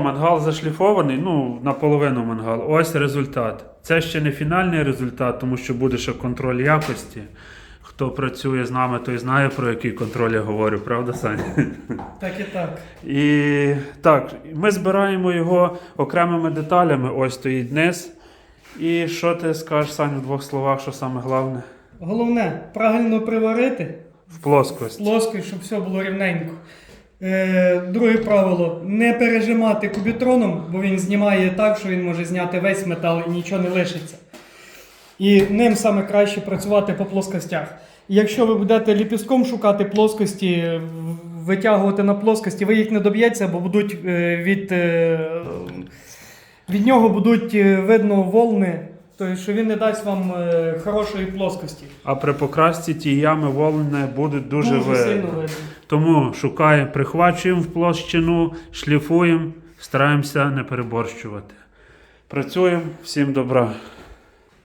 Мангал зашліфований, ну, наполовину мангал. Ось результат. Це ще не фінальний результат, тому що буде ще контроль якості. Хто працює з нами, той знає, про який контроль я говорю, правда, Саня? Так і так. І так, ми збираємо його окремими деталями. Ось стоїть низ. І що ти скажеш, Саня, в двох словах, що саме головне? Головне, правильно приварити В плоскость. плоско, щоб все було рівненько. Е, друге правило: не пережимати кубітроном, бо він знімає так, що він може зняти весь метал і нічого не лишиться. І ним саме краще працювати по плоскостях. І Якщо ви будете ліпістком шукати плоскості, витягувати на плоскості, ви їх не доб'єтеся, бо будуть е, від, е, від нього будуть видно волни, тобто що він не дасть вам е, хорошої плоскості. А при покрасці ті ями волни будуть дуже, Дуже видно. видно. Тому шукаємо, прихвачуємо в площину, шліфуємо, стараємося не переборщувати. Працюємо, всім добра.